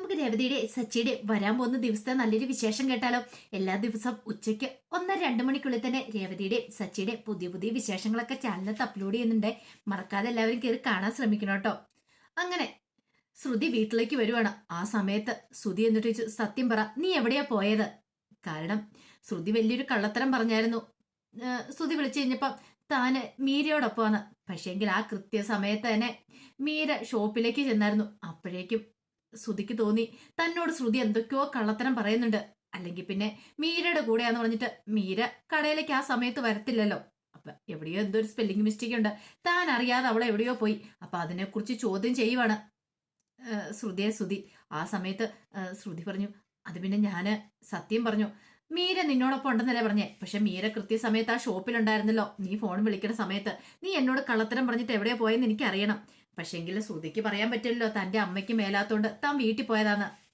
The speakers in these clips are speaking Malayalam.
നമുക്ക് രവതിയുടെ സച്ചിയുടെ വരാൻ പോകുന്ന ദിവസത്തെ നല്ലൊരു വിശേഷം കേട്ടാലോ? എല്ലാ ദിവസവും ഉച്ചയ്ക്ക് ഒന്നര രണ്ട് മണിക്കുള്ളിൽ തന്നെ രേവതിയുടെ സച്ചിയുടെ പുതിയ പുതിയ വിശേഷങ്ങളൊക്കെ ചാനലിനകത്ത് അപ്ലോഡ് ചെയ്യുന്നുണ്ട്. മറക്കാതെ എല്ലാവരും കയറി കാണാൻ ശ്രമിക്കണം കേട്ടോ. അങ്ങനെ ശ്രുതി വീട്ടിലേക്ക് വരുവാണ്. ആ സമയത്ത് ശ്രുതി എന്നിട്ട് ചോദിച്ചു സത്യം പറ നീ എവിടെയാ പോയത്? കാരണം ശ്രുതി വലിയൊരു കള്ളത്തരം പറഞ്ഞായിരുന്നു. ശ്രുതി വിളിച്ചു കഴിഞ്ഞപ്പം താന് മീരയോടൊപ്പമാണ്. പക്ഷേങ്കിൽ ആ കൃത്യസമയത്ത് തന്നെ മീര ഷോപ്പിലേക്ക് ചെന്നായിരുന്നു. അപ്പോഴേക്കും ശ്രുതിക്ക് തോന്നി. തന്നോട് ശ്രുതി എന്തൊക്കെയോ കള്ളത്തരം പറയുന്നുണ്ട്. അല്ലെങ്കിൽ പിന്നെ മീരയുടെ കൂടെയാന്ന് പറഞ്ഞിട്ട് മീര കടയിലേക്ക് ആ സമയത്ത് വരത്തില്ലല്ലോ. അപ്പൊ എവിടെയോ എന്തോ ഒരു സ്പെല്ലിംഗ് മിസ്റ്റേക്ക് ഉണ്ട്. താൻ അറിയാതെ അവളെ എവിടെയോ പോയി. അപ്പൊ അതിനെക്കുറിച്ച് ചോദ്യം ചെയ്യുവാണ്. ശ്രുതിയെ ശ്രുതി. ആ സമയത്ത് ശ്രുതി പറഞ്ഞു അത് പിന്നെ ഞാൻ സത്യം പറഞ്ഞു. മീര നിന്നോടൊപ്പം ഉണ്ടെന്നല്ലേ പറഞ്ഞേ. പക്ഷെ മീര കൃത്യസമയത്ത് ആ ഷോപ്പിലുണ്ടായിരുന്നല്ലോ. നീ ഫോൺ വിളിക്കുന്ന സമയത്ത്. നീ എന്നോട് കള്ളത്തരം പറഞ്ഞിട്ട് എവിടെയാ പോയെന്ന് എനിക്ക് അറിയണം പക്ഷെങ്കിൽ ശ്രുതിക്ക് പറയാൻ പറ്റില്ലല്ലോ തന്റെ അമ്മയ്ക്ക് മേലാത്തോണ്ട് താൻ വീട്ടിൽ പോയതാന്ന്.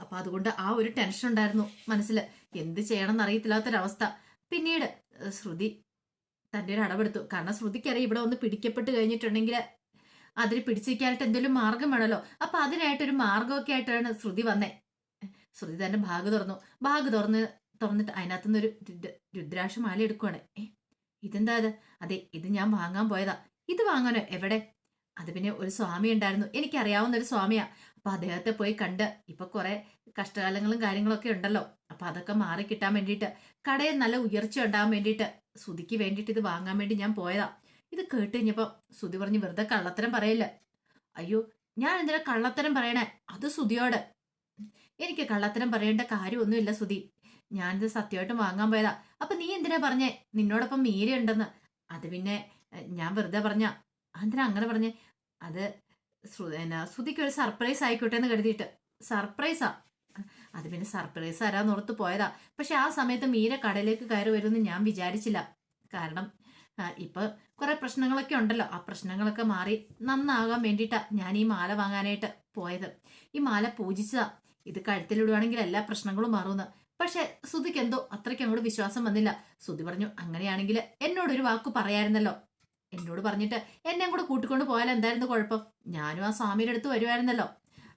അപ്പൊ അതുകൊണ്ട് ആ ഒരു ടെൻഷൻ ഉണ്ടായിരുന്നു മനസ്സിൽ എന്ത് ചെയ്യണം എന്നറിയത്തില്ലാത്തൊരവസ്ഥ പിന്നീട് ശ്രുതി തന്റെ ഒരു അടവെടുത്തു. കാരണം ശ്രുതിക്കറിയാം ഇവിടെ ഒന്ന് പിടിക്കപ്പെട്ട് കഴിഞ്ഞിട്ടുണ്ടെങ്കിൽ അതിന് പിടിച്ചിരിക്കാനായിട്ട് എന്തെങ്കിലും മാർഗം വേണമല്ലോ. അപ്പൊ അതിനായിട്ടൊരു മാർഗമൊക്കെ ആയിട്ടാണ് ശ്രുതി വന്നേ. ശ്രുതി തന്നെ ബാഗ് തുറന്നു. ബാഗ് തുറന്ന് തുറന്നിട്ട് അതിനകത്തുനിന്ന് ഒരു രുദ്ര- രുദ്രാക്ഷ മാല എടുക്കുവാണ്. ഏ ഇതെന്താ അത് അതെ ഇത് ഞാൻ വാങ്ങാൻ പോയതാ. ഇത് വാങ്ങാനോ? എവിടെ? അത് പിന്നെ ഒരു സ്വാമി ഉണ്ടായിരുന്നു. എനിക്കറിയാവുന്ന ഒരു സ്വാമിയാ. അപ്പൊ അദ്ദേഹത്തെ പോയി കണ്ട് ഇപ്പൊ കുറെ കഷ്ടകാലങ്ങളും കാര്യങ്ങളൊക്കെ ഉണ്ടല്ലോ. അപ്പൊ അതൊക്കെ മാറി കിട്ടാൻ വേണ്ടിയിട്ട് കടയിൽ നല്ല ഉയർച്ച ഉണ്ടാകാൻ വേണ്ടിയിട്ട് സുതിക്ക് വേണ്ടിയിട്ട് ഇത് വാങ്ങാൻ വേണ്ടി ഞാൻ പോയതാ. ഇത് കേട്ട് കഴിഞ്ഞപ്പോ സുതി പറഞ്ഞ് വെറുതെ കള്ളത്തരം പറയില്ല? അയ്യോ ഞാൻ എന്തിനാ കള്ളത്തരം പറയണേ? അത് സുതിയോട് എനിക്ക് കള്ളത്തരം പറയേണ്ട കാര്യമൊന്നുമില്ല സുതി ഞാനിത് സത്യമായിട്ടും വാങ്ങാൻ പോയതാ. അപ്പൊ നീ എന്തിനാ പറഞ്ഞേ? നിന്നോടൊപ്പം മീര ഉണ്ടെന്ന് അത് പിന്നെ ഞാൻ വെറുതെ പറഞ്ഞ എന്തിനാ അങ്ങനെ പറഞ്ഞേ? അത് എന്നാ, ശ്രുതിക്ക് ഒരു സർപ്രൈസ് ആയിക്കോട്ടെ എന്ന് കരുതിയിട്ട്. സർപ്രൈസാ. അത് പിന്നെ സർപ്രൈസ് ആരാന്ന് ഓർത്ത് പോയതാ. പക്ഷെ ആ സമയത്ത് മീര കടയിലേക്ക് കയറി വരുമെന്ന് ഞാൻ വിചാരിച്ചില്ല. കാരണം ഇപ്പൊ കുറെ പ്രശ്നങ്ങളൊക്കെ ഉണ്ടല്ലോ. ആ പ്രശ്നങ്ങളൊക്കെ മാറി നന്നാകാൻ വേണ്ടിയിട്ടാ ഞാൻ ഈ മാല വാങ്ങാനായിട്ട് പോയത്. ഈ മാല പൂജിച്ചതാ. ഇത് കഴുത്തിലിടുവാണെങ്കിൽ എല്ലാ പ്രശ്നങ്ങളും മാറുമെന്ന് പക്ഷെ സുധിക്ക് എന്തോ അത്രയ്ക്ക് അങ്ങോട്ട് വിശ്വാസം വന്നില്ല. സുധി പറഞ്ഞു അങ്ങനെയാണെങ്കിൽ എന്നോടൊരു വാക്ക് പറയായിരുന്നല്ലോ. എന്നോട് പറഞ്ഞിട്ട് എന്നെയും കൂടെ കൂട്ടിക്കൊണ്ട് പോയാൽ എന്തായിരുന്നു കുഴപ്പം? ഞാനും ആ സ്വാമിയുടെ അടുത്ത് വരുമായിരുന്നല്ലോ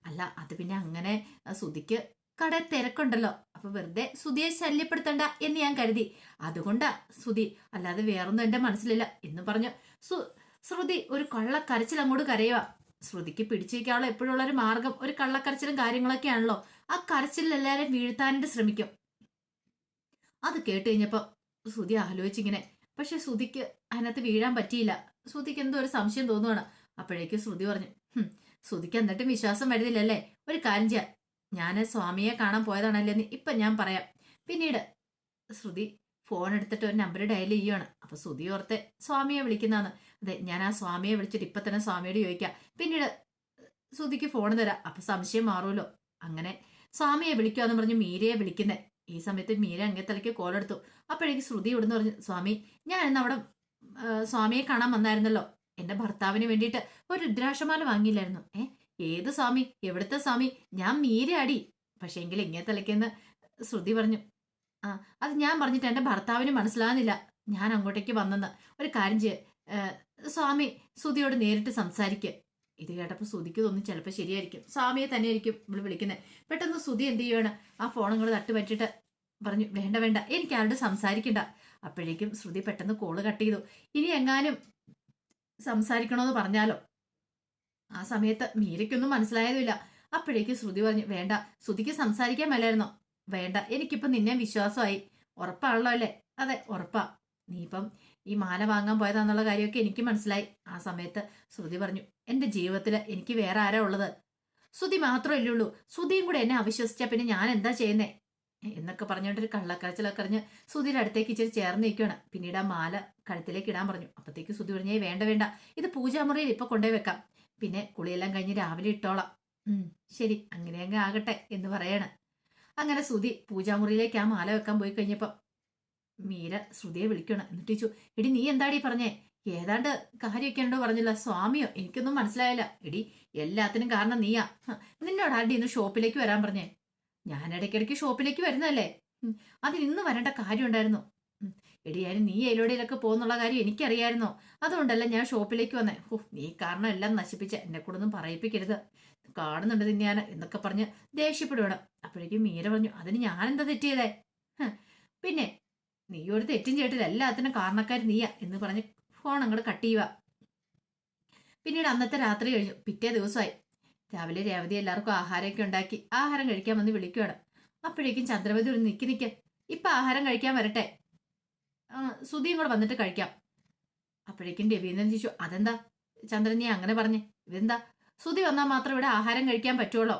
അല്ല അത് പിന്നെ അങ്ങനെ സുധിക്ക് കട തിരക്കുണ്ടല്ലോ. അപ്പൊ വെറുതെ സുധിയെ ശല്യപ്പെടുത്തണ്ട എന്ന് ഞാൻ കരുതി. അതുകൊണ്ടാ സുധി അല്ലാതെ വേറൊന്നും എന്റെ മനസ്സിലില്ല എന്ന് പറഞ്ഞു. സു ശ്രുതി ഒരു കള്ളക്കരച്ചിൽ അങ്ങോട്ട് കരയുക. ശ്രുതിക്ക് പിടിച്ചിരിക്കാനുള്ള എപ്പോഴുള്ള ഒരു മാർഗം ഒരു കള്ളക്കരച്ചിലും കാര്യങ്ങളൊക്കെ ആണല്ലോ ആ കരച്ചിലിൽ എല്ലാവരെയും വീഴ്ത്താനായിട്ട് ശ്രമിക്കും. അത് കേട്ട് കഴിഞ്ഞപ്പോ ശ്രുതി ആലോചിച്ചിങ്ങനെ പക്ഷെ ശ്രുതിക്ക് അതിനകത്ത് വീഴാൻ പറ്റിയില്ല. ശ്രുതിക്ക് എന്തോ ഒരു സംശയം തോന്നുവാണ്. അപ്പോഴേക്കും ശ്രുതി പറഞ്ഞു "ഹും, ശ്രുതിക്ക് എന്നിട്ടും വിശ്വാസം വരുന്നില്ലല്ലേ? ഒരു കാര്യം ചെയ്യാം. ഞാൻ സ്വാമിയെ കാണാൻ പോയതാണല്ലേ എന്ന് ഇപ്പം ഞാൻ പറയാം. പിന്നീട് ശ്രുതി ഫോൺ എടുത്തിട്ട് ഒരു നമ്പർ ഡയൽ ചെയ്യുവാണ്. അപ്പൊ ശ്രുതി ഓർത്തെ സ്വാമിയെ വിളിക്കുന്നതാണ്. അതെ ഞാൻ ആ സ്വാമിയെ വിളിച്ചിട്ട് ഇപ്പൊ തന്നെ സ്വാമിയോട് ചോദിക്കാം. പിന്നീട് ശ്രുതിക്ക് ഫോൺ തരാം. അപ്പൊ സംശയം മാറുമല്ലോ. അങ്ങനെ സ്വാമിയെ വിളിക്കുക എന്ന് പറഞ്ഞ് മീരയെ വിളിക്കുന്നേ. ഈ സമയത്ത് മീര അങ്ങേത്തലയ്ക്ക് കോൾ എടുത്തു. അപ്പോഴേക്ക് ശ്രുതി ഇവിടുന്ന് പറഞ്ഞു സ്വാമി ഞാൻ ഇന്ന് അവിടെ സ്വാമിയെ കാണാൻ വന്നായിരുന്നല്ലോ. എന്റെ ഭർത്താവിന് വേണ്ടിയിട്ട് ഒരു രുദ്രാക്ഷമാല വാങ്ങിയില്ലായിരുന്നു. ഏ ഏത് സ്വാമി? എവിടുത്തെ സ്വാമി? ഞാൻ മീരയാടി. പക്ഷെ എങ്കിൽ ഇങ്ങേത്തലയ്ക്കെന്ന് ശ്രുതി പറഞ്ഞു ആ അത് ഞാൻ പറഞ്ഞിട്ട് എന്റെ ഭർത്താവിന് മനസ്സിലാകുന്നില്ല. ഞാൻ അങ്ങോട്ടേക്ക് വന്നെന്ന്. ഒരു കാര്യം ചെയ്യ. സ്വാമി ശ്രുതിയോട് നേരിട്ട് സംസാരിക്കുക ഇത് കേട്ടപ്പോൾ ശ്രുതിക്ക് തോന്നി ചിലപ്പോൾ ശരിയായിരിക്കും. സ്വാമിയെ തന്നെയായിരിക്കും ഇവിടെ വിളിക്കുന്നത് പെട്ടെന്ന് ശ്രുതി എന്ത് ചെയ്യുവാണ്? ആ ഫോൺ ഇങ്ങോട്ട് തട്ടി പറ്റിയിട്ട് പറഞ്ഞു വേണ്ട വേണ്ട എനിക്ക് ആരോട് സംസാരിക്കണ്ട. അപ്പോഴേക്കും ശ്രുതി പെട്ടെന്ന് കോൾ കട്ട് ചെയ്തു. ഇനി എങ്ങാനും സംസാരിക്കണമെന്ന് പറഞ്ഞാലോ? ആ സമയത്ത് മീരയ്ക്കൊന്നും മനസ്സിലായതുമില്ല. അപ്പോഴേക്കും ശ്രുതി പറഞ്ഞു വേണ്ട ശ്രുതിക്ക് സംസാരിക്കാൻ മേലായിരുന്നോ. വേണ്ട എനിക്കിപ്പം നിന്നെ വിശ്വാസമായി. ഉറപ്പാണല്ലോ അല്ലേ? അതെ ഉറപ്പാ. നീ ഇപ്പം ഈ മാല വാങ്ങാൻ പോയതാന്നുള്ള കാര്യമൊക്കെ എനിക്ക് മനസ്സിലായി. ആ സമയത്ത് ശ്രുതി പറഞ്ഞു എന്റെ ജീവിതത്തിൽ എനിക്ക് വേറെ ആരാ ഉള്ളത്? ശ്രുതി മാത്രമല്ലേ ഉള്ളൂ. ശ്രുതിയും കൂടെ എന്നെ അവിശ്വസിച്ച പിന്നെ ഞാൻ എന്താ ചെയ്യുന്നേ? എന്നൊക്കെ പറഞ്ഞുകൊണ്ടൊരു കള്ളക്കരച്ചിലൊക്കെ അറിഞ്ഞ് ശ്രുതിയുടെ അടുത്തേക്ക് ഇച്ചിരി ചേർന്ന് നിൽക്കുകയാണ്. പിന്നീട് ആ മാല കഴുത്തിലേക്ക് ഇടാൻ പറഞ്ഞു. അപ്പത്തേക്ക് ശ്രുതി പറഞ്ഞേ വേണ്ട വേണ്ട. ഇത് പൂജാമുറിയിൽ ഇപ്പൊ കൊണ്ടുപോയി വെക്കാം. പിന്നെ കുളിയെല്ലാം കഴിഞ്ഞ് രാവിലെ ഇട്ടോളാം. ശരി. അങ്ങനെയങ്ങ് ആകട്ടെ എന്ന് പറയാണ്. അങ്ങനെ ശ്രുതി പൂജാമുറിയിലേക്ക് ആ മാല വെക്കാൻ പോയി കഴിഞ്ഞപ്പോ മീര ശ്രുതിയെ വിളിക്കണം എന്നിട്ട് ചോദിച്ചു എടി നീ എന്താടി പറഞ്ഞേ? ഏതാണ്ട് കാര്യമൊക്കെ ഉണ്ടോ പറഞ്ഞില്ല. സ്വാമിയോ? എനിക്കൊന്നും മനസ്സിലായില്ല. എടി എല്ലാത്തിനും കാരണം നീയാ. നിന്നോട് ആടി ഇന്ന് ഷോപ്പിലേക്ക് വരാൻ പറഞ്ഞേ? ഞാൻ ഇടയ്ക്കിടയ്ക്ക് ഷോപ്പിലേക്ക് വരുന്നതല്ലേ? അതിന് ഇന്ന് വരേണ്ട കാര്യം ഉണ്ടായിരുന്നു. എടി ഞാൻ നീ എലോടിയിലൊക്കെ പോകുന്നുള്ള കാര്യം എനിക്കറിയായിരുന്നോ. അതുകൊണ്ടല്ല ഞാൻ ഷോപ്പിലേക്ക് വന്നേ. ഓ നീ കാരണം എല്ലാം നശിപ്പിച്ച എന്നെ കൂടെ ഒന്നും പറയിപ്പിക്കരുത്. കാണുന്നുണ്ട് ഞാൻ എന്നൊക്കെ പറഞ്ഞ് ദേഷ്യപ്പെടുവാണ്. അപ്പോഴേക്കും മീര പറഞ്ഞു അതിന് ഞാൻ എന്താ തെറ്റിയതേ ഹ്, പിന്നെ നീ ഒരു തെറ്റും ചെയ്തിട്ടില്ല. എല്ലാത്തിനും കാരണക്കാരി നീയാ എന്ന് പറഞ്ഞ് ഫോൺ അങ്ങോട്ട് കട്ട് ചെയ്യുക. പിന്നീട് അന്നത്തെ രാത്രി കഴിഞ്ഞു. പിറ്റേ ദിവസമായി. രാവിലെ രേവതി എല്ലാവർക്കും ആഹാരമൊക്കെ ഉണ്ടാക്കി. ആഹാരം കഴിക്കാൻ വന്ന് വിളിക്കുവാണ്. അപ്പോഴേക്കും ചന്ദ്രവതി ഒരു നിൽക്കി നിക്ക്. ഇപ്പൊ ആഹാരം കഴിക്കാൻ വരട്ടെ. സുധിയും കൂടെ വന്നിട്ട് കഴിക്കാം. അപ്പോഴേക്കും രവീന്ദ്രൻ ചോദിച്ചു അതെന്താ? ചന്ദ്രൻ നീ അങ്ങനെ പറഞ്ഞേ ഇതെന്താ? സുധി വന്നാൽ മാത്രം ഇവിടെ ആഹാരം കഴിക്കാൻ പറ്റുള്ളൂ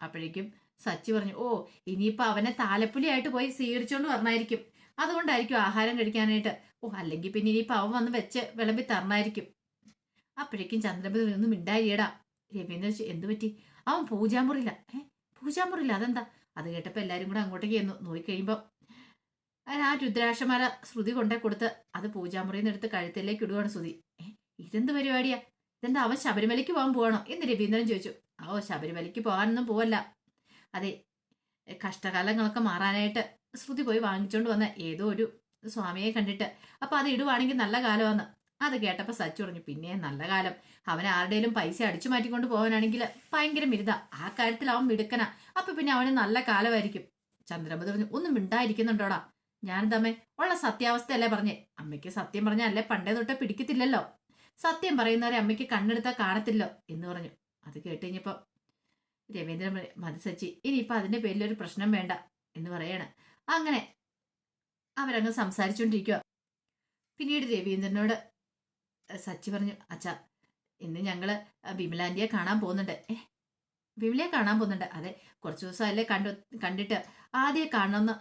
അപ്പോഴേക്കും സച്ചി പറഞ്ഞു ഓ ഇനിയിപ്പോ അവനെ താലപ്പുലിയായിട്ട് പോയി സ്വീകരിച്ചോണ്ട് പറഞ്ഞായിരിക്കും അതുകൊണ്ടായിരിക്കും ആഹാരം കഴിക്കാനായിട്ട്. ഓ അല്ലെങ്കിൽ പിന്നെ ഇനി അവൻ വന്ന് വെച്ച് വിളമ്പി തരണായിരിക്കും. അപ്പോഴേക്കും ചന്ദ്രപതി ഒന്നും മിണ്ടായിടാ രവീന്ദ്രൻ എന്തു പറ്റി? അവൻ പൂജാമുറിയില്ല ഏ പൂജാമുറിയില്ല അതെന്താ? അത് കേട്ടപ്പോൾ എല്ലാവരും കൂടെ അങ്ങോട്ടേക്ക് ചെന്നു. നോക്കിക്കഴിയുമ്പോ ആ രുദ്രാക്ഷമാല ശ്രുതി കൊണ്ടേ കൊടുത്ത് അത് പൂജാമുറിയിൽ നിന്ന് എടുത്ത് കഴുത്തിലേക്ക് ഇടുവാണ് ശ്രുതി. ഏ ഇതെന്ത് പരിപാടിയാ? ഇതെന്താ അവൻ ശബരിമലയ്ക്ക് പോകാൻ പോവാണോ? എന്ന് രവീന്ദ്രൻ ചോദിച്ചു. ഓ ശബരിമലയ്ക്ക് പോകാനൊന്നും പോവല്ല. അതെ കഷ്ടകാലങ്ങളൊക്കെ മാറാനായിട്ട് ശ്രുതി പോയി വാങ്ങിച്ചുകൊണ്ട് വന്ന ഏതോ ഒരു സ്വാമിയെ കണ്ടിട്ട്. അപ്പൊ അത് ഇടുവാണെങ്കിൽ നല്ല കാലമാണ് അത് കേട്ടപ്പോൾ സച്ചു പറഞ്ഞു പിന്നെ നല്ല കാലം. അവൻ ആരുടെയും പൈസ അടിച്ചു മാറ്റിക്കൊണ്ട് പോകാനാണെങ്കിൽ ഭയങ്കര മിരുത ആ കാര്യത്തിൽ അവൻ മിടുക്കന. അപ്പൊ പിന്നെ അവന് നല്ല കാലമായിരിക്കും. ചന്ദ്രമതി പറഞ്ഞു ഒന്നും മിണ്ടായിരിക്കുന്നുണ്ടോടാ? ഞാൻ തമ്മേ ഉള്ള സത്യാവസ്ഥയല്ലേ പറഞ്ഞേ. അമ്മയ്ക്ക് സത്യം പറഞ്ഞാൽ അല്ലേ പണ്ടേ തൊട്ടേ പിടിക്കത്തില്ലല്ലോ? സത്യം പറയുന്നവരെ അമ്മയ്ക്ക് കണ്ണെടുത്താൽ കാണത്തില്ലോ? എന്ന് പറഞ്ഞു. അത് കേട്ട് കഴിഞ്ഞപ്പോൾ രവീന്ദ്രൻ മതി സച്ചി ഇനിയിപ്പോ അതിന്റെ പേരിൽ ഒരു പ്രശ്നം വേണ്ട എന്ന് പറയാണ്. അങ്ങനെ അവരങ്ങ് സംസാരിച്ചുകൊണ്ടിരിക്കുക പിന്നീട് രവീന്ദ്രനോട് സച്ചി പറഞ്ഞു അച്ഛാ ഇന്ന് ഞങ്ങൾ വിമലാന്റിയെ കാണാൻ പോകുന്നുണ്ട്. ഏ വിമലയെ കാണാൻ പോകുന്നുണ്ട്? അതെ കുറച്ച് ദിവസമല്ലേ കണ്ടു കണ്ടിട്ട്. ആദ്യം കാണണമെന്ന്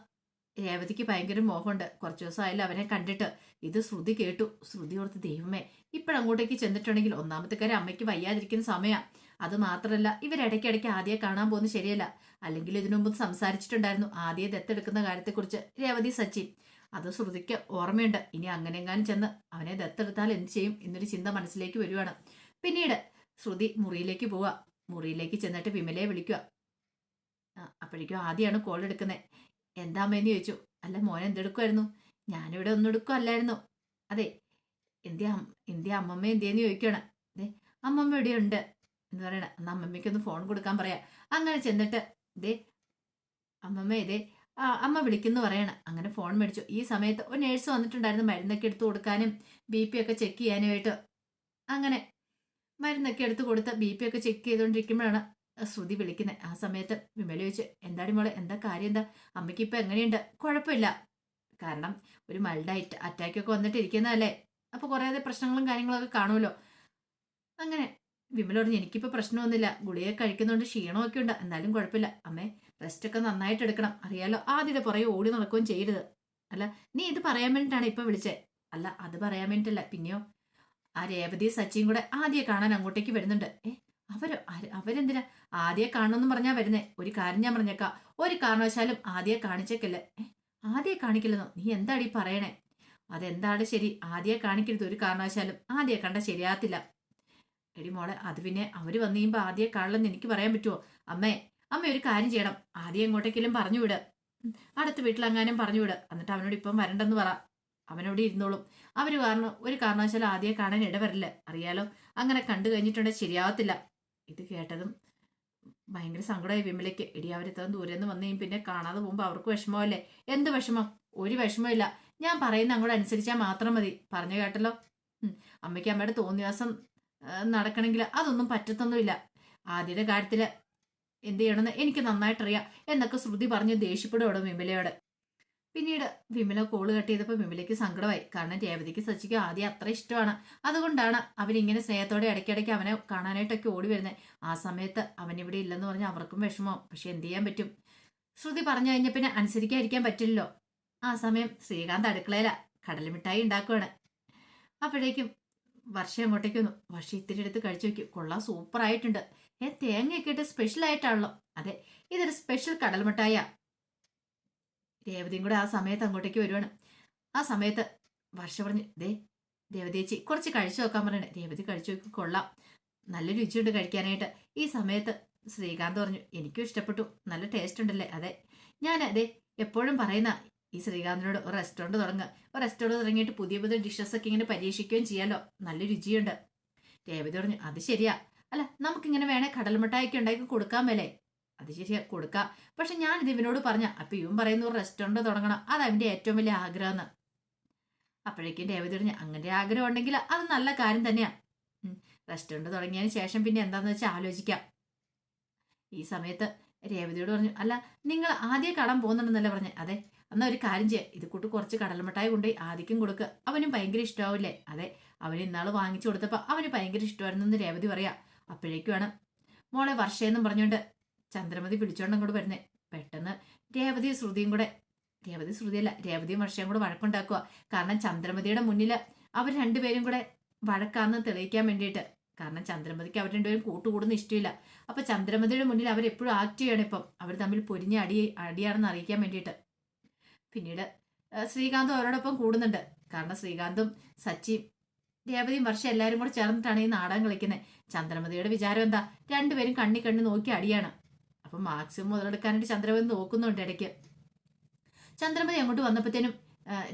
രേവതിക്ക് ഭയങ്കര മോഹമുണ്ട്. കുറച്ച് ദിവസമായാലും അവനെ കണ്ടിട്ട്. ഇത് ശ്രുതി കേട്ടു. ശ്രുതി ഓർത്ത് ദൈവമേ ഇപ്പോഴങ്ങോട്ടേക്ക് ചെന്നിട്ടുണ്ടെങ്കിൽ ഒന്നാമത്തെ കാര്യം അമ്മയ്ക്ക് വയ്യാതിരിക്കുന്ന സമയമാണ് അത് മാത്രമല്ല ഇവരിടയ്ക്കിടയ്ക്ക് ആദ്യം കാണാൻ പോകുന്നത് ശരിയല്ല. അല്ലെങ്കിൽ ഇതിനു മുമ്പ് സംസാരിച്ചിട്ടുണ്ടായിരുന്നു. ആദ്യം ദത്തെടുക്കുന്ന കാര്യത്തെക്കുറിച്ച് രേവതി സച്ചി അത് ശ്രുതിക്ക് ഓർമ്മയുണ്ട്. ഇനി അങ്ങനെങ്ങാനും ചെന്ന് അവനെ ദത്തെടുത്താൽ എന്ത് ചെയ്യും എന്നൊരു ചിന്ത മനസ്സിലേക്ക് വരുവാണ്. പിന്നീട് ശ്രുതി മുറിയിലേക്ക് പോവുക മുറിയിലേക്ക് ചെന്നിട്ട് വിമലയെ വിളിക്കുക അപ്പോഴേക്കും ആദ്യമാണ് കോൾ എടുക്കുന്നത് എന്താ അമ്മേന്ന് ചോദിച്ചു. അല്ല മോൻ എന്തെടുക്കുമായിരുന്നു ഞാനിവിടെ ഒന്നും എടുക്കുമല്ലായിരുന്നു അതെ എന്തിയാ എന്തിയാ അമ്മമ്മ എന്തിയെന്ന് ചോദിക്കുകയാണ് അതെ അമ്മമ്മ ഇവിടെ ഉണ്ട് എന്ന് പറയണ. അന്ന് അമ്മമ്മയ്ക്കൊന്ന് ഫോൺ കൊടുക്കാൻ പറയാം. അങ്ങനെ ചെന്നിട്ട് ദേ അമ്മമ്മ ഇതേ അമ്മ വിളിക്കുന്നു പറയണം. അങ്ങനെ ഫോൺ മേടിച്ചു. ഈ സമയത്ത് ഒരു നേഴ്സ് വന്നിട്ടുണ്ടായിരുന്നു മരുന്നൊക്കെ എടുത്തു കൊടുക്കാനും ബി പി ഒക്കെ ചെക്ക് ചെയ്യാനുമായിട്ട്. അങ്ങനെ മരുന്നൊക്കെ എടുത്ത് കൊടുത്ത് ബി പി ഒക്കെ ചെക്ക് ചെയ്തുകൊണ്ടിരിക്കുമ്പോഴാണ് ശ്രുതി വിളിക്കുന്നത് ആ സമയത്ത് വിമല ചോദിച്ചു എന്താടി മോളെ? എന്താ കാര്യം? എന്താ? അമ്മയ്ക്ക് ഇപ്പൊ എങ്ങനെയുണ്ട്? കുഴപ്പമില്ല. കാരണം ഒരു മൾഡ് അറ്റാക്ക് ഒക്കെ വന്നിട്ട് ഇരിക്കുന്നതല്ലേ? അപ്പൊ കുറേ പ്രശ്നങ്ങളും കാര്യങ്ങളൊക്കെ കാണുമല്ലോ. അങ്ങനെ വിമല പറഞ്ഞു എനിക്കിപ്പോ പ്രശ്നമൊന്നുമില്ല. ഗുളിക കഴിക്കുന്നുണ്ട് ക്ഷീണമൊക്കെ ഉണ്ട്. എന്നാലും കുഴപ്പമില്ല. അമ്മേ റെസ്റ്റ് ഒക്കെ നന്നായിട്ട് എടുക്കണം. അറിയാലോ ആദ്യത്തെ പുറകെ ഓടി നടക്കുകയും ചെയ്യരുത്. അല്ല നീ ഇത് പറയാൻ വേണ്ടിയിട്ടാണ് ഇപ്പൊ വിളിച്ചേ? അല്ല അത് പറയാൻ വേണ്ടിയിട്ടല്ല. പിന്നെയോ? ആ രേവതി സച്ചിയും കൂടെ ആദ്യം കാണാൻ അങ്ങോട്ടേക്ക് വരുന്നുണ്ട്. ഏ ആര്- അവരെന്തിനാ? ആദ്യം കാണണമെന്ന് പറഞ്ഞാ വരുന്നേ. ഒരു കാര്യം ഞാൻ പറഞ്ഞേക്കാം. ഒരു കാരണവശാലും ആദ്യം കാണിച്ചേക്കല്ലേ. ആദ്യം കാണിക്കില്ലെന്നോ? നീ എന്താടി പറയണേ? അതെന്താണ് ശരി? ആദ്യം കാണിക്കരുത് ഒരു കാരണവശാലും. ആദ്യം കണ്ട ശരിയാകത്തില്ല. എടി മോളെ അത് പിന്നെ അവർ വന്നു കഴിയുമ്പോ ആദ്യം കാണില്ലെന്ന് എനിക്ക് പറയാൻ പറ്റുമോ അമ്മേ അമ്മ ഒരു കാര്യം ചെയ്യണം. ആദ്യം എങ്ങോട്ടേക്കെങ്കിലും പറഞ്ഞു വിട്. അടുത്ത വീട്ടിലെങ്ങാനും പറഞ്ഞു വിട്. എന്നിട്ട് അവനോട് ഇപ്പം വരണ്ടെന്ന് പറ. അവനോട് ഇരുന്നോളും. അവർ കാരണം ഒരു കാരണവശാലും ആദ്യം കാണാൻ ഇടവരില്ല. അറിയാലോ? അങ്ങനെ കണ്ടു കഴിഞ്ഞിട്ടുണ്ടെങ്കിൽ ശരിയാവത്തില്ല. ഇത് കേട്ടതും ഭയങ്കര സങ്കടമായി വിമലയ്ക്ക് എടി അവരെത്താൻ ദൂരെ നിന്ന് വന്നു പിന്നെ കാണാതെ പോകുമ്പോൾ അവർക്ക് വിഷമമല്ലേ? എന്ത് വിഷമം? ഒരു വിഷമമില്ല. ഞാൻ പറയുന്ന അങ്ങോട്ട് അനുസരിച്ചാൽ മാത്രം മതി. പറഞ്ഞു കേട്ടല്ലോ. അമ്മയ്ക്ക് അമ്മയുടെ തോന്നിയാസം നടക്കണമെങ്കിൽ അതൊന്നും പറ്റത്തൊന്നുമില്ല. ആദ്യയുടെ കാര്യത്തിൽ എന്ത് ചെയ്യണമെന്ന് എനിക്ക് നന്നായിട്ടറിയാം. എന്നൊക്കെ ശ്രുതി പറഞ്ഞ് ദേഷ്യപ്പെടുവാണ് വിമലയോട്. പിന്നീട് വിമല കോൾ കട്ട് ചെയ്തപ്പോൾ വിമലയ്ക്ക് സങ്കടമായി. കാരണം രേവതിക്ക് സച്ചിക്ക് ആദ്യം അത്ര ഇഷ്ടമാണ്. അതുകൊണ്ടാണ് അവരിങ്ങനെ സ്നേഹത്തോടെ ഇടയ്ക്കിടയ്ക്ക് അവനെ കാണാനായിട്ടൊക്കെ ഓടി വരുന്നത്. ആ സമയത്ത് അവൻ ഇവിടെ ഇല്ലെന്ന് പറഞ്ഞാൽ അവർക്കും വിഷമം. പക്ഷെ എന്ത് ചെയ്യാൻ പറ്റും? ശ്രുതി പറഞ്ഞു കഴിഞ്ഞ പിന്നെ അനുസരിക്കാതിരിക്കാൻ പറ്റില്ലല്ലോ. ആ സമയം ശ്രീകാന്ത് അടുക്കളയില. കടലമിഠായി ഉണ്ടാക്കുവാണ്. അപ്പോഴേക്കും വർഷം അങ്ങോട്ടേക്ക് വന്നു. വർഷം ഇത്തിരി എടുത്ത് കഴിച്ചു വെക്കും കൊള്ളാം സൂപ്പർ ആയിട്ടുണ്ട്. ഏ തേങ്ങയൊക്കെ ഇട്ട് സ്പെഷ്യൽ ആയിട്ടാണല്ലോ. അതെ ഇതൊരു സ്പെഷ്യൽ കടൽമിഠായ രേവതിയും കൂടെ ആ സമയത്ത് അങ്ങോട്ടേക്ക് വരുവാണ്. ആ സമയത്ത് വർഷ പറഞ്ഞ് ദേ രേവതിയേച്ചി കുറച്ച് കഴിച്ചു നോക്കാൻ പറയണേ. രേവതി കഴിച്ചു നോക്കി കൊള്ളാം. നല്ല രുചിയുണ്ട് കഴിക്കാനായിട്ട്. ഈ സമയത്ത് ശ്രീകാന്ത് പറഞ്ഞു എനിക്കും ഇഷ്ടപ്പെട്ടു. നല്ല ടേസ്റ്റ് ഉണ്ടല്ലേ. അതെ. ഞാൻ അതെ എപ്പോഴും പറയുന്ന ഈ ശ്രീകാന്തിനോട് ഒരു റെസ്റ്റോറന്റ് തുടങ്ങുക ഒരു റെസ്റ്റോറന്റ് തുടങ്ങിയിട്ട് പുതിയ പുതിയ ഡിഷസ് ഒക്കെ ഇങ്ങനെ പരീക്ഷിക്കുകയും ചെയ്യാലോ. നല്ല രുചിയുണ്ട്. രേവതി പറഞ്ഞു അത് ശരിയാ. അല്ല നമുക്കിങ്ങനെ വേണേ കടൽമിഠായിക്ക് ഉണ്ടാക്കി കൊടുക്കാൻ മേലേ. അത് ശരിയാ കൊടുക്കാം. പക്ഷെ ഞാൻ ഇത് ഇവനോട് പറഞ്ഞ അപ്പൊ ഇവൻ പറയുന്ന ഒരു റെസ്റ്റോറന്റ് തുടങ്ങണം. അത് അവന്റെ ഏറ്റവും വലിയ ആഗ്രഹം അപ്പോഴേക്കും രേവതി പറഞ്ഞു അങ്ങനെ ആഗ്രഹം ഉണ്ടെങ്കിൽ അത് നല്ല കാര്യം തന്നെയാണ് റെസ്റ്റോറന്റ് തുടങ്ങിയതിന് ശേഷം പിന്നെ എന്താന്ന് വെച്ചാൽ ആലോചിക്കാം. ഈ സമയത്ത് രേവതിയോട് പറഞ്ഞു അല്ല നിങ്ങൾ ആദ്യം കടം പോകുന്നുണ്ടെന്നല്ല പറഞ്ഞേ? അതെ എന്നാൽ ഒരു കാര്യം ചെയ്യാം. ഇത് കൂട്ട് കുറച്ച് കടലമിഠായി കൊണ്ടുപോയി ആദ്യം കൊടുക്കുക അവനും ഭയങ്കര ഇഷ്ടമാവില്ലേ? അതെ അവൻ ഇന്നാൾ വാങ്ങിച്ചു കൊടുത്തപ്പോൾ അവന് ഭയങ്കര ഇഷ്ടമായിരുന്നു എന്ന് രേവതി പറയാം. അപ്പോഴേക്കുമാണ് മോളെ വർഷയെന്നും പറഞ്ഞുകൊണ്ട് ചന്ദ്രമതി വിളിച്ചോണ്ട് അങ്ങോട്ട് വരുന്നേ. പെട്ടെന്ന് രേവതി ശ്രുതിയും കൂടെ രേവതി ശ്രുതിയല്ല രേവതിയും വർഷയും കൂടെ വഴക്കുണ്ടാക്കുക കാരണം ചന്ദ്രമതിയുടെ മുന്നിൽ അവർ രണ്ടുപേരും കൂടെ വഴക്കാന്ന് തെളിയിക്കാൻ വേണ്ടിയിട്ട്. കാരണം ചന്ദ്രമതിക്ക് അവർ രണ്ടുപേരും കൂട്ടുകൂടുന്ന ഇഷ്ടമില്ല അപ്പൊ ചന്ദ്രമതിയുടെ മുന്നിൽ അവർ എപ്പോഴും ആക്ട് ചെയ്യണം ഇപ്പം. അവർ തമ്മിൽ പൊരിഞ്ഞ അടി അടിയാണെന്ന് അറിയിക്കാൻ വേണ്ടിയിട്ട്. പിന്നീട് ശ്രീകാന്തും അവരോടൊപ്പം കൂടുന്നുണ്ട്. കാരണം ശ്രീകാന്തും സച്ചിയും രേവതിയും വർഷം എല്ലാവരും കൂടെ ചേർന്നിട്ടാണ് ഈ നാടകം കളിക്കുന്നത് ചന്ദ്രമതിയുടെ വിചാരം എന്താ? രണ്ടുപേരും കണ്ണി കണ്ണി നോക്കി അടിയാണ്. അപ്പം മാക്സിമം മുതലെടുക്കാനായിട്ട് ചന്ദ്രമതി നോക്കുന്നുണ്ട് ഇടയ്ക്ക്. ചന്ദ്രമതി അങ്ങോട്ട് വന്നപ്പോഴത്തേനും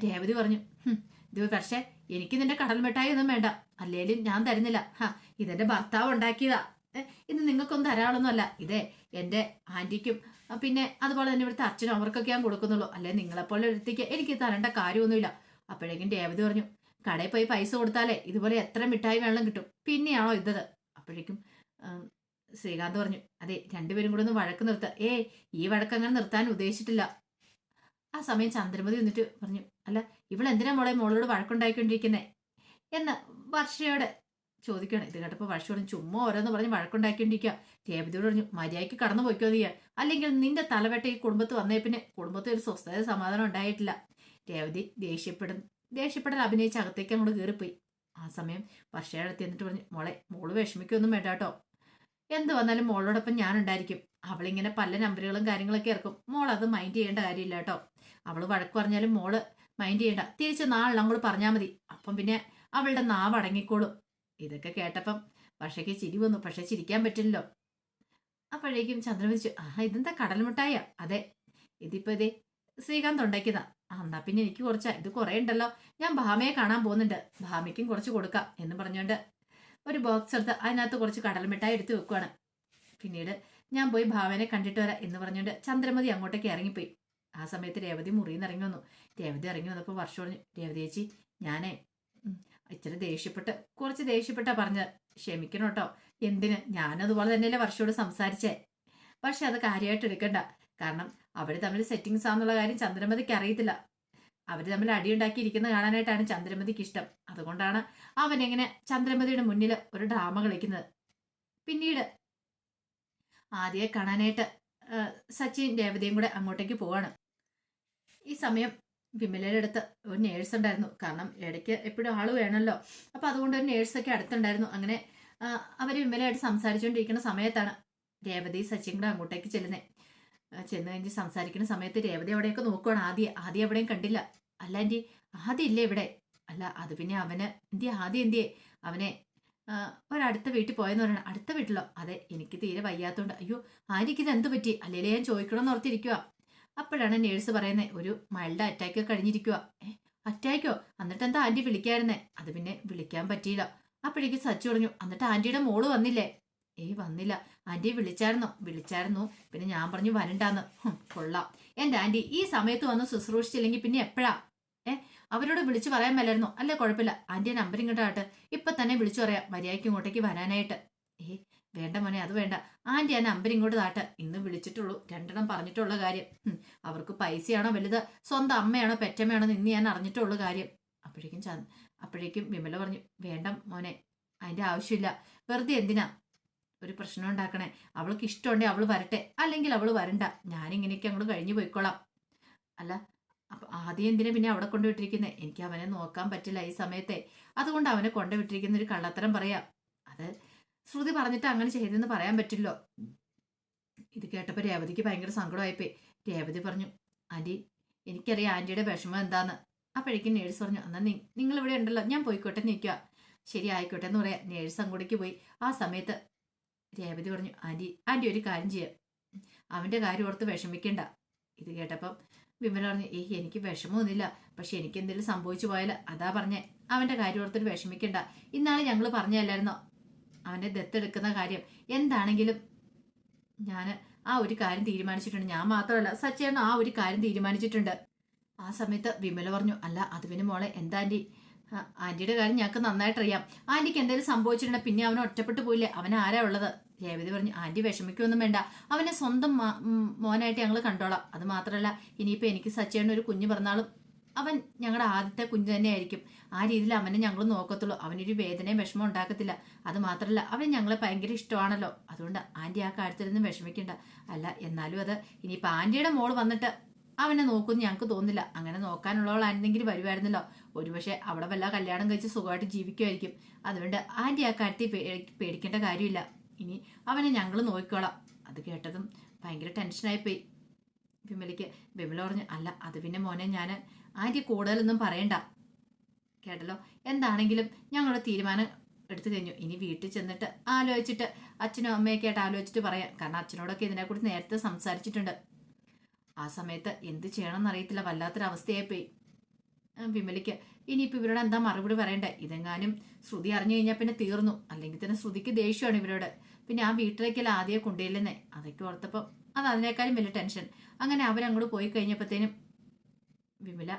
രേവതി പറഞ്ഞു "ഹും, ഇത് പക്ഷേ എനിക്ക് നിന്റെ കടൽ മിഠായി ഒന്നും വേണ്ട. അല്ലേലും ഞാൻ തരുന്നില്ല. ഹാ ഇതെന്റെ ഭർത്താവ് ഉണ്ടാക്കിയതാ. ഇത് നിങ്ങൾക്കൊന്നും തരാളൊന്നുമല്ല ഇതേ എന്റെ ആന്റിക്കും പിന്നെ അതുപോലെ തന്നെ ഇവിടുത്തെ അച്ഛനും അവർക്കൊക്കെ ഞാൻ കൊടുക്കുന്നുള്ളൂ. അല്ലെ നിങ്ങളെപ്പോലെ ഒരുത്തേക്ക് എനിക്ക് തരേണ്ട കാര്യമൊന്നുമില്ല. അപ്പോഴേക്കും രേവതി പറഞ്ഞു കടയിൽ പോയി പൈസ കൊടുത്താലേ ഇതുപോലെ എത്ര മിഠായി വെള്ളം കിട്ടും. പിന്നെയാണോ ഇതത് അപ്പോഴേക്കും ശ്രീകാന്ത് പറഞ്ഞു അതെ രണ്ടുപേരും കൂടെ ഒന്ന് വഴക്ക് നിർത്തുക ഏ ഈ വഴക്ക് അങ്ങനെ നിർത്താൻ ഉദ്ദേശിച്ചിട്ടില്ല. ആ സമയം ചന്ദ്രമതി വന്നിട്ട് പറഞ്ഞു അല്ല ഇവൾ എന്തിനാ മോളെ മോളോട് വഴക്കുണ്ടാക്കിക്കൊണ്ടിരിക്കുന്നേ? എന്ന് വർഷയോട് ചോദിക്കണം ഇത് കേട്ടപ്പോൾ വർഷ പറഞ്ഞു ചുമ്മാ ഓരോന്ന് പറഞ്ഞ് വഴക്കുണ്ടാക്കിക്കൊണ്ടിരിക്കുക രേവതിയോട് പറഞ്ഞു മര്യാദയ്ക്ക് കടന്നു പോയിക്കോ നീ. അല്ലെങ്കിൽ നിന്റെ തലവെട്ട ഈ കുടുംബത്ത് വന്നേ പിന്നെ കുടുംബത്തിൽ ഒരു സ്വസ്ഥത സമാധാനം ഉണ്ടായിട്ടില്ല. രേവതി ദേഷ്യപ്പെടും ദേഷ്യപ്പെടൽ അഭിനയിച്ച് അകത്തേക്ക് അങ്ങോട്ട് കയറിപ്പോയി. ആ സമയം വർഷയുടെ അടുത്ത് എന്നിട്ട് പറഞ്ഞു മോളെ മോൾ വിഷമിക്കൊന്നും വേണ്ട കേട്ടോ. എന്ത് വന്നാലും മോളോടൊപ്പം ഞാൻ ഉണ്ടായിരിക്കും അവളിങ്ങനെ പല നമ്പറുകളും കാര്യങ്ങളൊക്കെ ഇറക്കും. മോൾ അത് മൈൻഡ് ചെയ്യേണ്ട കാര്യമില്ല കേട്ടോ. അവൾ വഴക്ക് പറഞ്ഞാലും മോൾ മൈൻഡ് ചെയ്യണ്ട. തിരിച്ച് നാളെ അങ്ങോട്ട് പറഞ്ഞാൽ മതി. അപ്പം പിന്നെ അവളുടെ നാവ് അടങ്ങിക്കോളും. ഇതൊക്കെ കേട്ടപ്പം പക്ഷേക്ക് ചിരി വന്നു. പക്ഷെ ചിരിക്കാൻ പറ്റില്ലല്ലോ. അപ്പോഴേക്കും ചന്ദ്രൻ വിളിച്ചു ആ ഇതെന്താ കടൽ അതെ ഇതിപ്പോ ഇതേ ശ്രീകാന്ത് ഉണ്ടാക്കിയതാ. എന്നാ പിന്നെ എനിക്ക് കുറച്ചാ. ഇത് കുറേ ഉണ്ടല്ലോ. ഞാൻ ഭാമയെ കാണാൻ പോകുന്നുണ്ട്. ഭാമയ്ക്കും കുറച്ച് കൊടുക്കാം എന്ന് പറഞ്ഞുകൊണ്ട് ഒരു ബോക്സ് എടുത്ത് അതിനകത്ത് കുറച്ച് കടൽ മിഠായി എടുത്ത് വെക്കുവാണ്. പിന്നീട് ഞാൻ പോയി ഭാവനെ കണ്ടിട്ട് വരാം എന്ന് പറഞ്ഞുകൊണ്ട് ചന്ദ്രമതി അങ്ങോട്ടേക്ക് ഇറങ്ങിപ്പോയി. ആ സമയത്ത് രേവതി മുറിയിൽ നിന്ന് ഇറങ്ങി വന്നു. രേവതി ഇറങ്ങി വന്നപ്പോൾ വർഷം പറഞ്ഞു രേവതി ചേച്ചി ഞാനേ ഇച്ചിരി ദേഷ്യപ്പെട്ട് കുറച്ച് ദേഷ്യപ്പെട്ടാ പറഞ്ഞത്. ക്ഷമിക്കണം കേട്ടോ. എന്തിന്? ഞാനതുപോലെ തന്നെയല്ലേ വർഷയോട് സംസാരിച്ചേ. പക്ഷെ അത് കാര്യമായിട്ട് എടുക്കണ്ട. കാരണം അവർ തമ്മിൽ സെറ്റിങ്സ് ആണെന്നുള്ള കാര്യം ചന്ദ്രമതിക്ക് അറിയത്തില്ല. അവർ തമ്മിൽ അടിയുണ്ടാക്കിയിരിക്കുന്ന കാണാനായിട്ടാണ് ചന്ദ്രമതിക്ക് ഇഷ്ടം. അതുകൊണ്ടാണ് അവൻ എങ്ങനെ ചന്ദ്രമതിയുടെ മുന്നിൽ ഒരു ഡ്രാമ കളിക്കുന്നത്. പിന്നീട് ആദ്യയെ കാണാനായിട്ട് സച്ചിൻ രേവതിയും കൂടെ അങ്ങോട്ടേക്ക് പോവാണ്. ഈ സമയം വിമലയുടെ അടുത്ത് ഒരു നേഴ്സ് ഉണ്ടായിരുന്നു. കാരണം ഇടയ്ക്ക് എപ്പോഴും ആൾ വേണമല്ലോ. അപ്പൊ അതുകൊണ്ട് ഒരു നേഴ്സൊക്കെ അടുത്തുണ്ടായിരുന്നു. അങ്ങനെ അവർ വിമലയായിട്ട് സംസാരിച്ചുകൊണ്ടിരിക്കുന്ന സമയത്താണ് രേവതി സച്ചിൻ കൂടെ അങ്ങോട്ടേക്ക് ചെല്ലുന്നത് ചെന്ന് കഴിഞ്ഞ് സംസാരിക്കുന്ന സമയത്ത് രേവതി അവിടെയൊക്കെ നോക്കുവാണ്. ആദ്യം ആദ്യം എവിടെയും കണ്ടില്ല. അല്ല എന്റെ ആദ്യം ഇല്ലേ ഇവിടെ? അല്ല അത് പിന്നെ അവന് എന്തിയെ ആദ്യം എന്തിയെ? അവനെ ഒരടുത്ത വീട്ടിൽ പോയെന്ന് പറയണം. അടുത്ത വീട്ടിലോ? അതെ എനിക്ക് തീരെ വയ്യാത്തതുകൊണ്ട് അയ്യോ ആരിക്കിത് എന്ത് പറ്റി? അല്ലേലേ ഞാൻ ചോദിക്കണമെന്ന് ഓർത്തിരിക്കുക അപ്പോഴാണ് നേഴ്സ് പറയുന്നത് ഒരു മൈൽഡ് അറ്റാക്ക് കഴിഞ്ഞിരിക്കുക ഏഹ് അറ്റാക്കോ എന്നിട്ട് എന്താ ആന്റി വിളിക്കായിരുന്നേ? അത് പിന്നെ വിളിക്കാൻ പറ്റിയില്ല. അപ്പോഴേക്ക് സച്ചു പറഞ്ഞു എന്നിട്ട് ആന്റിയുടെ മോൾ വന്നില്ലേ? ഏയ് വന്നില്ല. ആന്റിയെ വിളിച്ചായിരുന്നോ? വിളിച്ചായിരുന്നു. പിന്നെ ഞാൻ പറഞ്ഞു വരണ്ടാന്ന്. കൊള്ളാം. എന്റെ ആന്റി ഈ സമയത്ത് വന്ന് ശുശ്രൂഷിച്ചില്ലെങ്കിൽ പിന്നെ എപ്പോഴാ? ഏ അവരോട് വിളിച്ചു പറയാൻ മേലായിരുന്നോ? അല്ലേ കുഴപ്പമില്ല. ആന്റിയെ നമ്പർ ഇങ്ങോട്ടാട്ടെ ഇപ്പൊ തന്നെ വിളിച്ചു പറയാം മര്യാദയ്ക്ക് ഇങ്ങോട്ടേക്ക് വരാനായിട്ട്. ഏ വേണ്ട മോനെ അത് വേണ്ട. ആന്റി ആ നമ്പർ ഇങ്ങോട്ട് താട്ട് ഇന്ന് വിളിച്ചിട്ടുള്ളൂ. രണ്ടെണ്ണം പറഞ്ഞിട്ടുള്ള കാര്യം. അവർക്ക് പൈസയാണോ വലുത്? സ്വന്തം അമ്മയാണോ പെറ്റമ്മയാണോ ഇന്ന് ഞാൻ അറിഞ്ഞിട്ടുള്ള കാര്യം. അപ്പോഴേക്കും അപ്പോഴേക്കും വിമല പറഞ്ഞു വേണ്ട മോനെ അതിന്റെ ആവശ്യമില്ല. വെറുതെ എന്തിനാ? ഒരു പ്രശ്നം ഉണ്ടാക്കണേ. അവൾക്ക് ഇഷ്ടമുണ്ടെങ്കിൽ അവൾ വരട്ടെ. അല്ലെങ്കിൽ അവൾ വരണ്ട. ഞാനിങ്ങനെയൊക്കെ അങ്ങോട്ട് കഴിഞ്ഞു പോയിക്കോളാം. അല്ല അപ്പൊ ആദ്യം എന്തിനാ പിന്നെ അവിടെ കൊണ്ടുവിട്ടിരിക്കുന്നത് എനിക്ക് അവനെ നോക്കാൻ പറ്റില്ല ഈ സമയത്തെ. അതുകൊണ്ട് അവനെ കൊണ്ടുവിട്ടിരിക്കുന്ന ഒരു കള്ളത്തരം പറയാം. അത് ശ്രുതി പറഞ്ഞിട്ട് അങ്ങനെ ചെയ്തെന്ന് പറയാൻ പറ്റില്ലോ ഇത് കേട്ടപ്പോൾ രേവതിക്ക് ഭയങ്കര സങ്കടമായിപ്പോയി. രേവതി പറഞ്ഞു ആന്റി എനിക്കറിയാം ആന്റിയുടെ വിഷമം എന്താന്ന്. അപ്പോഴേക്കും നേഴ്സ് പറഞ്ഞു എന്നാൽ നിങ്ങൾ ഇവിടെ ഉണ്ടല്ലോ. ഞാൻ പോയിക്കോട്ടെ നിൽക്കുക ശരി ആയിക്കോട്ടെ എന്ന് പറയാം. നേഴ്സ് അങ്ങോട്ടേക്ക് പോയി. ആ സമയത്ത് രേവതി പറഞ്ഞു ആന്റി ആന്റി ഒരു കാര്യം ചെയ്യാം. അവന്റെ കാര്യം ഓർത്ത് വിഷമിക്കണ്ട. ഇത് കേട്ടപ്പം വിമല പറഞ്ഞു ഏയ് എനിക്ക് വിഷമമൊന്നുമില്ല. പക്ഷെ എനിക്ക് എന്തെങ്കിലും സംഭവിച്ചു പോയാൽ അതാ പറഞ്ഞേ. അവന്റെ കാര്യം ഓർത്തിട്ട് വിഷമിക്കണ്ട. ഇന്നാളെ ഞങ്ങൾ പറഞ്ഞല്ലായിരുന്നോ അവന്റെ ദത്തെടുക്കുന്ന കാര്യം. എന്താണെങ്കിലും ഞാൻ ആ ഒരു കാര്യം തീരുമാനിച്ചിട്ടുണ്ട്. ഞാൻ മാത്രമല്ല സച്ചേട്ടൻ ആ ഒരു കാര്യം തീരുമാനിച്ചിട്ടുണ്ട്. ആ സമയത്ത് വിമല പറഞ്ഞു അല്ല അത് പിന്നെ മോളെ എന്താ ആന്റി ആ, ആന്റിയുടെ കാര്യം ഞങ്ങൾക്ക് നന്നായിട്ട് അറിയാം. ആന്റിക്ക് എന്തെങ്കിലും സംഭവിച്ചിട്ടുണ്ടെങ്കിൽ പിന്നെ അവനെ ഒറ്റപ്പെട്ടു പോയില്ലേ? അവൻ ആരാ ഉള്ളത്? രേവതി പറഞ്ഞു ആന്റി വിഷമിക്കൊന്നും വേണ്ട. അവനെ സ്വന്തം മോനായിട്ട് ഞങ്ങൾ കണ്ടോളാം. അത് മാത്രമല്ല ഇനിയിപ്പോൾ എനിക്ക് സച്ചേട്ടൻ ഒരു കുഞ്ഞ് പിറന്നാളും അവൻ ഞങ്ങളുടെ ആദ്യത്തെ കുഞ്ഞ് തന്നെയായിരിക്കും. ആ രീതിയിൽ അവനെ ഞങ്ങൾ നോക്കത്തുള്ളൂ. അവനൊരു വേദനയും വിഷമം ഉണ്ടാക്കത്തില്ല. അത് മാത്രമല്ല അവൻ ഞങ്ങളെ ഭയങ്കര ഇഷ്ടമാണല്ലോ. അതുകൊണ്ട് ആന്റി ആ കാര്യത്തിലൊന്നും വിഷമിക്കണ്ട. അല്ല എന്നാലും അത് ഇനിയിപ്പോൾ ആന്റിയുടെ മോൾ വന്നിട്ട് അവനെ നോക്കുമെന്ന് ഞങ്ങൾക്ക് തോന്നില്ല അങ്ങനെ നോക്കാനുള്ളവളായിരുന്നെങ്കിൽ വരുമായിരുന്നല്ലോ ഒരുപക്ഷെ അവിടെ വല്ല കല്യാണം കഴിച്ച് സുഖമായിട്ട് ജീവിക്കുമായിരിക്കും. അതുകൊണ്ട് ആന്റി ആ കാര്യത്തിൽ പേടിക്കേണ്ട കാര്യമില്ല. ഇനി അവനെ ഞങ്ങൾ നോക്കിക്കോളാം. അത് കേട്ടതും ഭയങ്കര ടെൻഷനായി പോയി വിമലയ്ക്ക് വിമല പറഞ്ഞു അല്ല അത് പിന്നെ മോനെ ഞാൻ ആന്റി കൂടുതലൊന്നും പറയണ്ട. കേട്ടല്ലോ? എന്താണെങ്കിലും ഞങ്ങളുടെ തീരുമാനം എടുത്തു കഴിഞ്ഞു. ഇനി വീട്ടിൽ ചെന്നിട്ട് ആലോചിച്ചിട്ട് അച്ഛനും അമ്മയൊക്കെ ആയിട്ട് ആലോചിച്ചിട്ട് പറയാം. കാരണം അച്ഛനോടൊക്കെ ഇതിനെക്കുറിച്ച് നേരത്തെ സംസാരിച്ചിട്ടുണ്ട്. ആ സമയത്ത് എന്ത് ചെയ്യണമെന്ന് അറിയത്തില്ല വല്ലാത്തൊരവസ്ഥയായി പോയി വിമലയ്ക്ക്. ഇനിയിപ്പോൾ ഇവരോട് എന്താ മറുപടി പറയണ്ടേ? ഇതെങ്ങാനും ശ്രുതി അറിഞ്ഞു കഴിഞ്ഞാൽ പിന്നെ തീർന്നു. അല്ലെങ്കിൽ തന്നെ ശ്രുതിക്ക് ദേഷ്യമാണ് ഇവരോട്. പിന്നെ ആ വീട്ടിലേക്കല്ല ആദ്യം കൊണ്ടുപോയില്ലെന്നേ അതൊക്കെ ഓർത്തപ്പോൾ അത് അതിനേക്കാളും വലിയ ടെൻഷൻ. അങ്ങനെ അവരങ്ങോട്ട് പോയി കഴിഞ്ഞപ്പോഴത്തേനും വിമല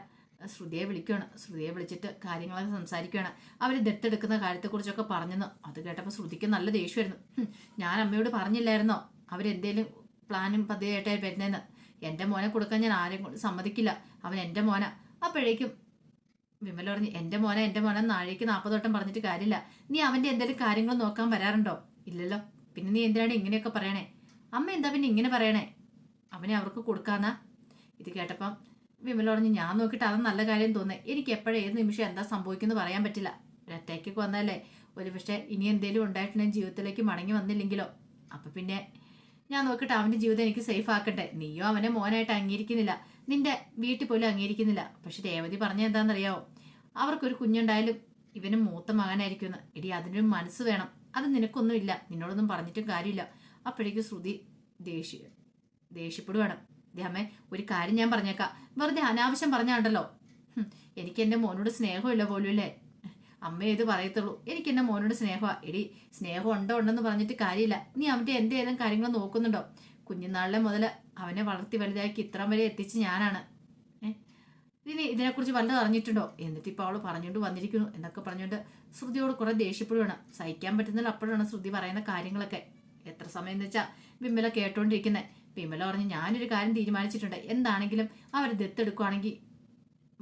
ശ്രുതിയെ വിളിക്കുകയാണ് ശ്രുതിയെ വിളിച്ചിട്ട് കാര്യങ്ങളൊക്കെ സംസാരിക്കുകയാണ് അവർ ദത്തെടുക്കുന്ന കാര്യത്തെക്കുറിച്ചൊക്കെ പറഞ്ഞെന്ന്. അത് കേട്ടപ്പോൾ ശ്രുതിക്ക് നല്ല ദേഷ്യമായിരുന്നു. ഞാൻ അമ്മയോട് പറഞ്ഞില്ലായിരുന്നോ? അവരെന്തേലും പ്ലാനും പദ്ധതിയായിട്ടായി വരുന്നതെന്ന് എന്റെ മോനെ കൊടുക്കാൻ ഞാൻ ആരെയും സമ്മതിക്കില്ല. അവൻ എന്റെ മോന. അപ്പോഴേക്കും വിമല പറഞ്ഞു എന്റെ മോനെ എന്റെ മോനെ നാഴേക്ക് നാൽപ്പത് വട്ടം പറഞ്ഞിട്ട് കാര്യമില്ല. നീ അവന്റെ എന്തെങ്കിലും കാര്യങ്ങൾ നോക്കാൻ വരാറുണ്ടോ? ഇല്ലല്ലോ. പിന്നെ നീ എന്തിനാണ് ഇങ്ങനെയൊക്കെ പറയണേ? അമ്മ എന്താ പിന്നെ ഇങ്ങനെ പറയണേ? അവനെ അവർക്ക് കൊടുക്കാന്നാ. ഇത് കേട്ടപ്പം വിമല പറഞ്ഞു ഞാൻ നോക്കിയിട്ട് അത് നല്ല കാര്യം തോന്നേ എനിക്ക് എപ്പോഴും ഏത് നിമിഷം എന്താ സംഭവിക്കുന്നത് പറയാൻ പറ്റില്ല. ഒരറ്റേക്കൊക്കെ വന്നാലേ ഒരു പക്ഷേ ഇനി എന്തെങ്കിലും ഉണ്ടായിട്ടുണ്ടെങ്കിൽ ജീവിതത്തിലേക്ക് മടങ്ങി വന്നില്ലെങ്കിലോ? അപ്പം പിന്നെ ഞാൻ നോക്കിയിട്ട് അവന്റെ ജീവിതം എനിക്ക് സേഫ് ആക്കട്ടെ. നീയോ അവനെ മോനായിട്ട് അംഗീകരിക്കുന്നില്ല. നിന്റെ വീട്ടിൽ പോലും അംഗീകരിക്കുന്നില്ല. പക്ഷെ രേവതി പറഞ്ഞ എന്താണെന്നറിയാവോ? അവർക്കൊരു കുഞ്ഞുണ്ടായാലും ഇവനും മൂത്ത മകനായിരിക്കുമെന്ന്. എടി അതിനൊരു മനസ്സ് വേണം. അത് നിനക്കൊന്നുമില്ല. നിന്നോടൊന്നും പറഞ്ഞിട്ടും കാര്യമില്ല. അപ്പോഴേക്കും ശ്രുതി ദേഷ്യ ദേഷ്യപ്പെടുവാണ്. ദേഹമേ ഒരു കാര്യം ഞാൻ പറഞ്ഞേക്കാം. വെറുതെ അനാവശ്യം പറഞ്ഞാണ്ടല്ലോ. എനിക്ക് എന്റെ മോനോട് സ്നേഹമില്ല പോലും അല്ലേ? അമ്മ ഇത് പറയത്തുള്ളൂ. എനിക്ക് എന്റെ മോനോട് സ്നേഹമാണ് എടി സ്നേഹം ഉണ്ടോ ഉണ്ടെന്ന് പറഞ്ഞിട്ട് കാര്യമില്ല. നീ അവന്റെ എന്തെങ്കിലും കാര്യങ്ങൾ നോക്കുന്നുണ്ടോ? കുഞ്ഞുനാളിലെ മുതൽ അവനെ വളർത്തി വലുതാക്കി ഇത്രം വരെ എത്തിച്ച് ഞാനാണ്. ഇതിന് ഇതിനെക്കുറിച്ച് വല്ലതും അറിഞ്ഞിട്ടുണ്ടോ? എന്നിട്ട് ഇപ്പോൾ അവൾ പറഞ്ഞുകൊണ്ട് വന്നിരിക്കുന്നു. എന്നൊക്കെ പറഞ്ഞുകൊണ്ട് ശ്രുതിയോട് കുറെ ദേഷ്യപ്പെടുകയാണ് സഹിക്കാൻ പറ്റുന്നില്ല അപ്പോഴാണ് ശ്രുതി പറയുന്ന കാര്യങ്ങളൊക്കെ. എത്ര സമയം എന്ന് വെച്ചാൽ വിമല കേട്ടോണ്ടിരിക്കുന്നത് വിമല പറഞ്ഞ് ഞാനൊരു കാര്യം തീരുമാനിച്ചിട്ടുണ്ട്. എന്താണെങ്കിലും അവർ ദത്തെടുക്കുവാണെങ്കിൽ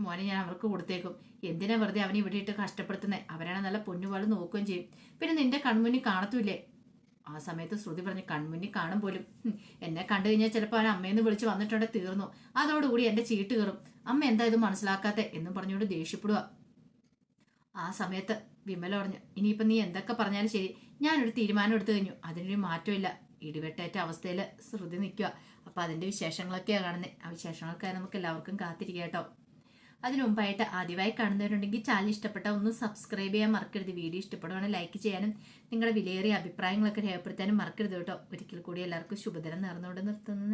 മോനെ ഞാൻ അവർക്ക് കൊടുത്തേക്കും. എന്തിനാ വെറുതെ അവനെ ഇവിടെ ഇട്ട് കഷ്ടപ്പെടുത്തുന്നത് അവരാണ് നല്ല പൊന്നുപോലെ നോക്കുകയും ചെയ്യും. പിന്നെ നിന്റെ കൺമുന്നിൽ കാണത്തുമില്ലേ? ആ സമയത്ത് ശ്രുതി പറഞ്ഞ് കൺമുന്നിൽ കാണും പോലും. എന്നെ കണ്ടു കഴിഞ്ഞാൽ ചിലപ്പോൾ അവൻ അമ്മയെന്ന് വിളിച്ച് വന്നിട്ടുണ്ടെ തീർന്നു. അതോടുകൂടി എന്റെ ചീട്ട് കയറും. അമ്മ എന്താ ഇത് മനസ്സിലാക്കാത്തെ എന്നും പറഞ്ഞുകൊണ്ട് ദേഷ്യപ്പെടുക ആ സമയത്ത് വിമല പറഞ്ഞു ഇനിയിപ്പം നീ എന്തൊക്കെ പറഞ്ഞാലും ശരി. ഞാനൊരു തീരുമാനം എടുത്തു കഴിഞ്ഞു. അതിനൊരു മാറ്റമില്ല. ഇടിവെട്ടേറ്റ അവസ്ഥയിൽ ശ്രുതി നിൽക്കുക അപ്പം അതിന്റെ വിശേഷങ്ങളൊക്കെയാണ് കാണുന്നത് ആ വിശേഷങ്ങൾക്കായി നമുക്ക് എല്ലാവർക്കും കാത്തിരിക്കാം കേട്ടോ. അതിനു മുമ്പായിട്ട് ആദ്യമായി കാണുന്നവരുണ്ടെങ്കിൽ ചാനൽ ഇഷ്ടപ്പെട്ട ഒന്ന് സബ്സ്ക്രൈബ് ചെയ്യാൻ മറക്കരുത്. വീഡിയോ ഇഷ്ടപ്പെടുവാണെങ്കിൽ ലൈക്ക് ചെയ്യാനും നിങ്ങളുടെ വിലയേറിയ അഭിപ്രായങ്ങളൊക്കെ രേഖപ്പെടുത്താനും മറക്കരുത് കേട്ടോ. ഒരിക്കൽ കൂടി എല്ലാവർക്കും ശുഭദിനം നേർന്നുകൊണ്ട് നിർത്തുന്നു.